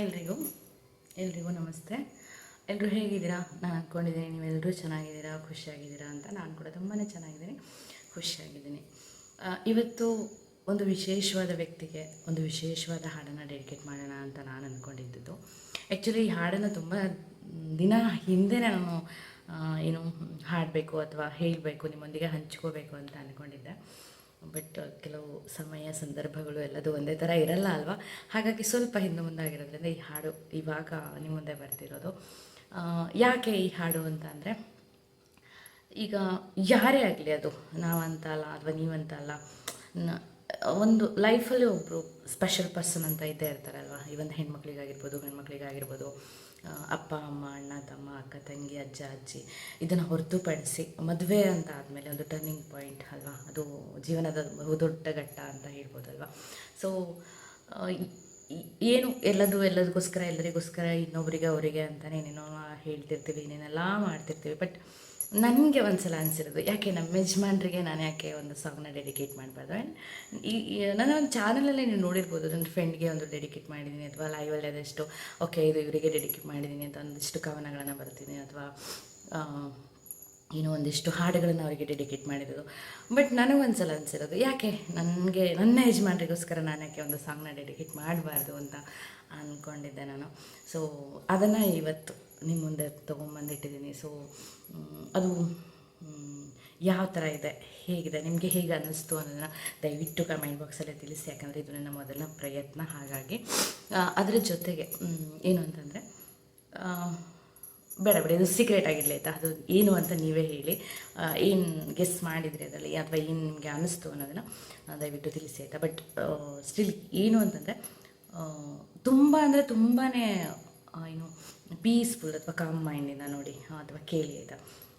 ಎಲ್ರಿಗೂ ಎಲ್ರಿಗೂ ನಮಸ್ತೆ. ಎಲ್ಲರೂ ಹೇಗಿದ್ದೀರಾ? ನಾನು ಅಂದ್ಕೊಂಡಿದ್ದೀನಿ ನೀವೆಲ್ಲರೂ ಚೆನ್ನಾಗಿದ್ದೀರಾ? ಖುಷಿಯಾಗಿದ್ದೀರಾ ಅಂತ ನಾನು ಕೂಡ ತುಂಬಾ ಚೆನ್ನಾಗಿದ್ದೀನಿ. ಖುಷಿಯಾಗಿದ್ದೀನಿ. ಇವತ್ತು ಒಂದು ವಿಶೇಷವಾದ ವ್ಯಕ್ತಿಗೆ, ಒಂದು ವಿಶೇಷವಾದ ಹಾಡನ್ನು ಡೆಡಿಕೇಟ್ ಮಾಡೋಣ ಅಂತ ನಾನು ಅಂದ್ಕೊಂಡಿದ್ದು ಆ್ಯಕ್ಚುಲಿ ಈ ಹಾಡನ್ನು ತುಂಬ ದಿನ ಹಿಂದೆ ನಾನು ಏನು ಹಾಡಬೇಕು ಅಥವಾ ಹೇಳಬೇಕು, ನಿಮ್ಮೊಂದಿಗೆ ಹಂಚ್ಕೋಬೇಕು ಅಂತ ಅಂದ್ಕೊಂಡಿದ್ದೆ ಬಟ್ ಕೆಲವು ಸಮಯ ಸಂದರ್ಭಗಳು ಎಲ್ಲದೂ ಒಂದೇ ಥರ ಇರಲ್ಲ ಅಲ್ವಾ? ಹಾಗಾಗಿ ಸ್ವಲ್ಪ ಹಿಂದೆ ಮುಂದಾಗಿರೋದ್ರಿಂದ ಈ ಹಾಡು ಇವಾಗ ನಿಮ್ಮ ಮುಂದೆ ಬರ್ತಿರೋದು. ಯಾಕೆ ಈ ಹಾಡು ಅಂತ ಅಂದರೆ, ಈಗ ಯಾರೇ ಆಗಲಿ ಅದು ನಾವಂತ ಅಲ್ಲ ಅಥವಾ ನೀವಂತ ಅಲ್ಲ ಒಂದು ಲೈಫಲ್ಲಿ ಒಬ್ಬರು ಸ್ಪೆಷಲ್ ಪರ್ಸನ್ ಅಂತ ಇದ್ದೇ ಇರ್ತಾರಲ್ವ? ಒಂದು ಹೆಣ್ಮಕ್ಳಿಗಾಗಿರ್ಬೋದು, ಗಂಡ್ಮಕ್ಳಿಗಾಗಿರ್ಬೋದು ಅಪ್ಪ, ಅಮ್ಮ, ಅಣ್ಣ, ತಮ್ಮ, ಅಕ್ಕ, ತಂಗಿ, ಅಜ್ಜ, ಅಜ್ಜಿ, ಇದನ್ನು ಹೊರತುಪಡಿಸಿ ಮದುವೆ ಅಂತ ಆದಮೇಲೆ ಒಂದು ಟರ್ನಿಂಗ್ ಪಾಯಿಂಟ್ ಅಲ್ವಾ? ಅದು ಜೀವನದ ಬಹುದೊಡ್ಡ ಘಟ್ಟ ಅಂತ ಹೇಳ್ಬೋದಲ್ವ? ಸೊ ಏನು ಎಲ್ಲದೂ ಎಲ್ಲದಕ್ಕೋಸ್ಕರ, ಎಲ್ಲರಿಗೋಸ್ಕರ ಇನ್ನೊಬ್ಬರಿಗೆ ಅವರಿಗೆ ಅಂತಲೇ ಏನೇನೋ ಹೇಳ್ತಿರ್ತೀವಿ, ಏನೇನೆಲ್ಲ ಮಾಡ್ತಿರ್ತೀವಿ. ಬಟ್ ನನಗೆ ಒಂದು ಸಲ ಅನಿಸಿರೋದು, ಯಾಕೆ ನಮ್ಮ ಯಜಮಾನ್ರಿಗೆ ನಾನು ಯಾಕೆ ಒಂದು ಸಾಂಗ್ನ ಡೆಡಿಕೇಟ್ ಮಾಡಬಾರ್ದು? ಆ್ಯಂಡ್ ಈ ನನ್ನ ಒಂದು ಚಾನಲಲ್ಲೇ ನೀವು ನೋಡಿರ್ಬೋದು ನನ್ನ ಫ್ರೆಂಡ್ಗೆ ಒಂದು ಡೆಡಿಕೇಟ್ ಮಾಡಿದ್ದೀನಿ ಅಥವಾ ಲೈವಲ್ಲಿ ಅದೆಷ್ಟು ಓಕೆ ಇದು ಇವರಿಗೆ ಡೆಡಿಕೇಟ್ ಮಾಡಿದ್ದೀನಿ ಅಂತ ಒಂದಿಷ್ಟು ಕವನಗಳನ್ನು ಬರ್ತೀನಿ ಅಥವಾ ಏನೋ ಒಂದಿಷ್ಟು ಹಾಡುಗಳನ್ನು ಅವರಿಗೆ ಡೆಡಿಕೇಟ್ ಮಾಡಿರೋದು. ಬಟ್ ನನಗೊಂದ್ಸಲ ಅನಿಸಿರೋದು, ಯಾಕೆ ನನಗೆ, ನನ್ನ ಯಜಮಾನ್ರಿಗೋಸ್ಕರ ನಾನು ಯಾಕೆ ಒಂದು ಸಾಂಗ್ನ ಡೆಡಿಕೇಟ್ ಮಾಡಬಾರ್ದು ಅಂತ ಅಂದ್ಕೊಂಡಿದ್ದೆ ನಾನು. ಸೊ ಅದನ್ನು ಇವತ್ತು ನಿಮ್ಮ ಮುಂದೆ ತೊಗೊಂಬಂದಿಟ್ಟಿದ್ದೀನಿ. ಸೊ ಅದು ಯಾವ ಥರ ಇದೆ, ಹೇಗಿದೆ, ನಿಮಗೆ ಹೇಗೆ ಅನ್ನಿಸ್ತು ಅನ್ನೋದನ್ನು ದಯವಿಟ್ಟು ಕಮೆಂಟ್ ಬಾಕ್ಸಲ್ಲೇ ತಿಳಿಸಿ. ಯಾಕಂದರೆ ಇದು ನನ್ನ ಮೊದಲ ಪ್ರಯತ್ನ. ಹಾಗಾಗಿ ಅದರ ಜೊತೆಗೆ ಏನು ಅಂತಂದರೆ ಬೇಡ ಬೇಡ ಇದು ಸೀಕ್ರೆಟ್ ಆಗಿರಲಿ ಆಯಿತಾ? ಅದು ಏನು ಅಂತ ನೀವೇ ಹೇಳಿ. ಏನು ಗೆಸ್ ಮಾಡಿದ್ರಿ ಅದರಲ್ಲಿ? ಅಥವಾ ಏನು ನಿಮಗೆ ಅನ್ನಿಸ್ತು ಅನ್ನೋದನ್ನು ದಯವಿಟ್ಟು ತಿಳಿಸಿ ಆಯಿತಾ? ಬಟ್ ಸ್ಟಿಲ್ ಏನು ಅಂತಂದರೆ ತುಂಬ ಅಂದರೆ ತುಂಬಾ ಪೀಸ್ಫುಲ್ ಅಥವಾ ಕಾಮ್ ಮೈಂಡಿಂದ ನೋಡಿ ಅಥವಾ ಕೇಳಿ ಆಯಿತಾ?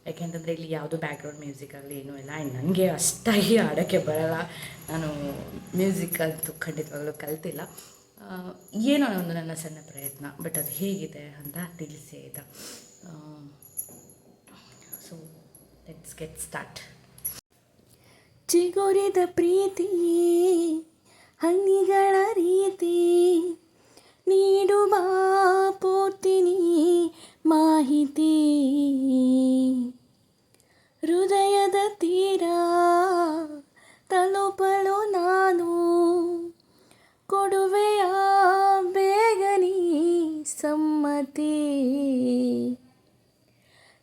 ಯಾಕೆಂತಂದರೆ ಇಲ್ಲಿ ಯಾವುದು ಬ್ಯಾಕ್ಗ್ರೌಂಡ್ ಮ್ಯೂಸಿಕ್ ಆಗಲಿ ಏನೂ ಇಲ್ಲ. ನನಗೆ ಅಷ್ಟಾಗಿ ಆಡೋಕ್ಕೆ ಬರಲ್ಲ. ನಾನು ಮ್ಯೂಸಿಕ್ ಅಂತೂ ಖಂಡಿತವಾಗಲೂ ಕಲ್ತಿಲ್ಲ. ಏನೋ ಒಂದು ನನ್ನ ಸಣ್ಣ ಪ್ರಯತ್ನ ಬಟ್ ಅದು ಹೇಗಿದೆ ಅಂತ ತಿಳಿಸಿ ಆಯಿತಾ? ಸೊ ಲೆಟ್ಸ್ ಗೆಟ್ ಸ್ಟಾರ್ಟ್ ಚಿಗುರಿದ ಪ್ರೀತಿ ಹಣ್ಣಿಗಳ ರೀತಿ ನೀಡುವ ಮಾಹಿತಿ. ಹೃದಯದ ತೀರ ತಲುಪಲು ನಾನು ಕೊಡುವೆಯ ಬೇಗನಿ ಸಮ್ಮತಿ.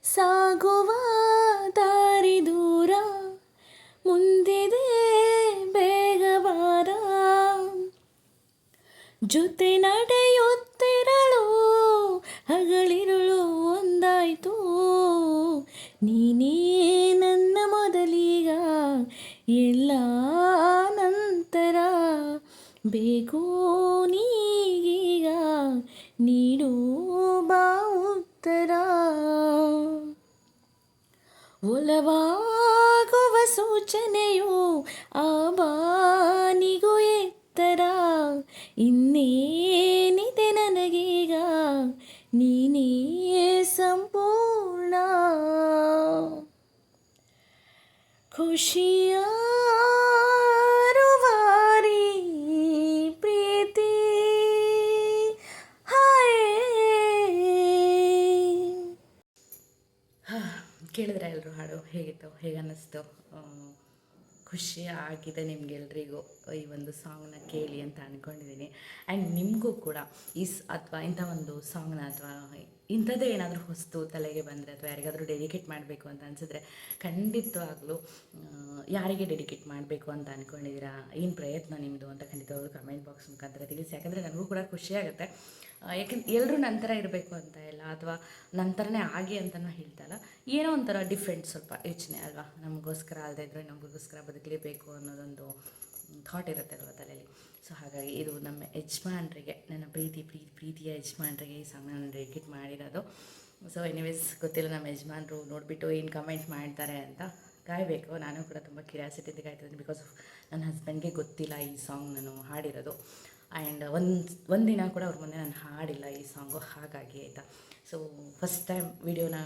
ಸಾಗುವ ದಾರಿ ದೂರ ಮುಂದಿದೆ ಬೇಗ ಬಾರ. ಜೊತೆ ನಡೆಯುತ್ತಿರಲು ಒಂದಾಯ್ತು ನೀನೇ ನನ್ನ ಮೊದಲೀಗ, ಎಲ್ಲ ನಂತರ. ಬೇಕೋ ನೀಗೀಗ, ನೀಡು ಬಾ ಉತ್ತರ. ಒಲವಾಗುವ ಸೂಚನೆಯು ಆ ಬಾನಿಗೂ ಎತ್ತರ. ಇನ್ನೇನಿದೆ ನನಗೀಗ? ನೀನೇ ಸಂಪೂರ್ಣ. ಖುಷಿಯಾರುವಾರಿ ಪ್ರೀತಿ. ಹಾಯ್. ಕೇಳಿದ್ರೆ ಎಲ್ಲರೂ ಹಾಡು? ಹೇಗಿತ್ತು? ಹೇಗೆ ಅನ್ನಿಸ್ತು ಖುಷಿ ಆಗಿದೆ ನಿಮಗೆಲ್ರಿಗೂ ಈ ಒಂದು ಸಾಂಗ್ನ ಕೇಳಿ ಅಂತ ಅಂದ್ಕೊಂಡಿದ್ದೀನಿ ಆ್ಯಂಡ್ ನಿಮಗೂ ಕೂಡ ಈ ಅಥವಾ ಇಂಥ ಒಂದು ಸಾಂಗ್ನ ಅಥವಾ ಇಂಥದ್ದೇ ಏನಾದರೂ ಹೊಸ್ತು ತಲೆಗೆ ಬಂದರೆ ಅಥವಾ ಯಾರಿಗಾದರೂ ಡೆಡಿಕೇಟ್ ಮಾಡಬೇಕು ಅಂತ ಅನಿಸಿದ್ರೆ ಖಂಡಿತವಾಗ್ಲೂ ಯಾರಿಗೆ ಡೆಡಿಕೇಟ್ ಮಾಡಬೇಕು ಅಂತ ಅಂದ್ಕೊಂಡಿದ್ದೀರಾ ಏನು ಪ್ರಯತ್ನ ನಿಮ್ಮದು ಅಂತ ಖಂಡಿತವಾಗ್ಲೂ ಕಮೆಂಟ್ ಬಾಕ್ಸ್ ಮುಖಾಂತರ ತಿಳಿಸಿ. ಯಾಕಂದರೆ ನನಗೂ ಕೂಡ ಖುಷಿಯಾಗುತ್ತೆ ಯಾಕೆಂದ್ರೆ ಎಲ್ಲರೂ ನಂತರ ಇರಬೇಕು ಅಂತ ಇಲ್ಲ, ಅಥವಾ ನಂತರನೇ ಆಗಿ ಅಂತಲೂ ಹೇಳ್ತಲ್ಲ ಏನೋ ಒಂಥರ ಡಿಫ್ರೆಂಟ್ ಸ್ವಲ್ಪ ಯೋಚನೆ ಅಲ್ವಾ? ನಮಗೋಸ್ಕರ ಅಲ್ಲದೆ ಇದ್ದರೆ ನಮಗೋಸ್ಕರ ಬದುಕಲೇಬೇಕು ಅನ್ನೋದೊಂದು ಥಾಟ್ ಇರುತ್ತೆ ಅಲ್ವ ತಲೆಯಲ್ಲಿ ಸೊ ಹಾಗಾಗಿ ಇದು ನಮ್ಮ ಯಜಮಾನ್ರಿಗೆ, ನನ್ನ ಪ್ರೀತಿ ಪ್ರೀತಿ ಪ್ರೀತಿಯ ಯಜಮಾನ್ರಿಗೆ, ಈ ಸಾಂಗ್ನ ನಾನು ಡೆಡಿಕೇಟ್ ಮಾಡಿರೋದು. ಸೊ ಎನಿವೇಸ್ ಗೊತ್ತಿಲ್ಲ ನಮ್ಮ ಯಜಮಾನ್ರು ನೋಡಿಬಿಟ್ಟು ಏನು ಕಮೆಂಟ್ ಮಾಡ್ತಾರೆ ಅಂತ ಕಾಯಬೇಕು ನಾನು ಕೂಡ ತುಂಬ ಕ್ಯೂರಿಯಾಸಿಟಿ ಕಾಯ್ತಿದ್ದೀನಿ ಬಿಕಾಸ್ ನನ್ನ ಹಸ್ಬೆಂಡ್ಗೆ ಗೊತ್ತಿಲ್ಲ ಈ ಸಾಂಗ್ ನಾನು ಹಾಡಿರೋದು. ಆ್ಯಂಡ್ ಒಂದು ಒಂದಿನ ಕೂಡ ಅವ್ರ ಮುಂದೆ ನಾನು ಹಾಡಿಲ್ಲ ಈ ಸಾಂಗು, ಹಾಗಾಗಿ ಆಯಿತಾ. ಸೊ ಫಸ್ಟ್ ಟೈಮ್ ವಿಡಿಯೋನ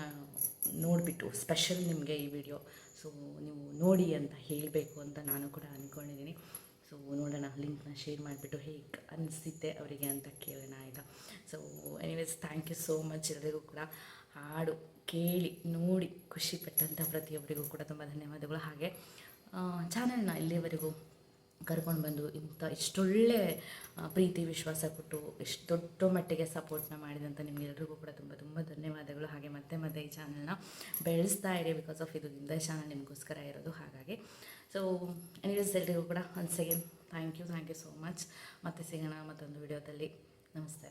ನೋಡಿಬಿಟ್ಟು ಸ್ಪೆಷಲ್ ನಿಮಗೆ ಈ ವಿಡಿಯೋ. ಸೊ ನೀವು ನೋಡಿ ಅಂತ ಹೇಳಬೇಕು ಅಂತ ನಾನು ಕೂಡ ಅಂದ್ಕೊಂಡಿದ್ದೀನಿ ಸೊ ನೋಡೋಣ ಲಿಂಕ್ನ ಶೇರ್ ಮಾಡಿಬಿಟ್ಟು ಹೇಗೆ ಅನಿಸಿದ್ದೆ ಅವರಿಗೆ ಅಂತ ಕೇಳೋಣ ಆಯಿತಾ. So anyways thank you so much ಎಲ್ಲರಿಗೂ ಕೂಡ. ಹಾಡು ಕೇಳಿ, ನೋಡಿ ಖುಷಿಪಟ್ಟಂಥ ಪ್ರತಿಯೊಬ್ಬರಿಗೂ ಕೂಡ ತುಂಬ ಧನ್ಯವಾದಗಳು. ಹಾಗೆ ಚಾನಲ್ನ ಇಲ್ಲಿವರೆಗೂ ಕರ್ಕೊಂಡು ಬಂದು ಇಂಥ ಇಷ್ಟೊಳ್ಳೆ ಪ್ರೀತಿ, ವಿಶ್ವಾಸ ಕೊಟ್ಟು ಇಷ್ಟು ದೊಡ್ಡ ಮಟ್ಟಿಗೆ ಸಪೋರ್ಟ್ನ ಮಾಡಿದಂಥ ನಿಮಗೆಲ್ರಿಗೂ ಕೂಡ ತುಂಬ ತುಂಬ ಧನ್ಯವಾದಗಳು. ಹಾಗೆ ಮತ್ತೆ ಮತ್ತೆ ಈ ಚಾನಲ್ನ ಬೆಳೆಸ್ತಾ ಇರಿ ಬಿಕಾಸ್ ಆಫ್ ಇದು ಇಂದ ಚಾನಲ್ ನಿಮಗೋಸ್ಕರ ಇರೋದು ಹಾಗಾಗಿ. ಸೊ ಎನಿವೇಸ್ ಎಲ್ರಿಗೂ ಕೂಡ once again thank you thank you so much ಮತ್ತೆ ಸಿಗೋಣ ಮತ್ತೊಂದು ವಿಡಿಯೋದಲ್ಲಿ ನಮಸ್ತೆ.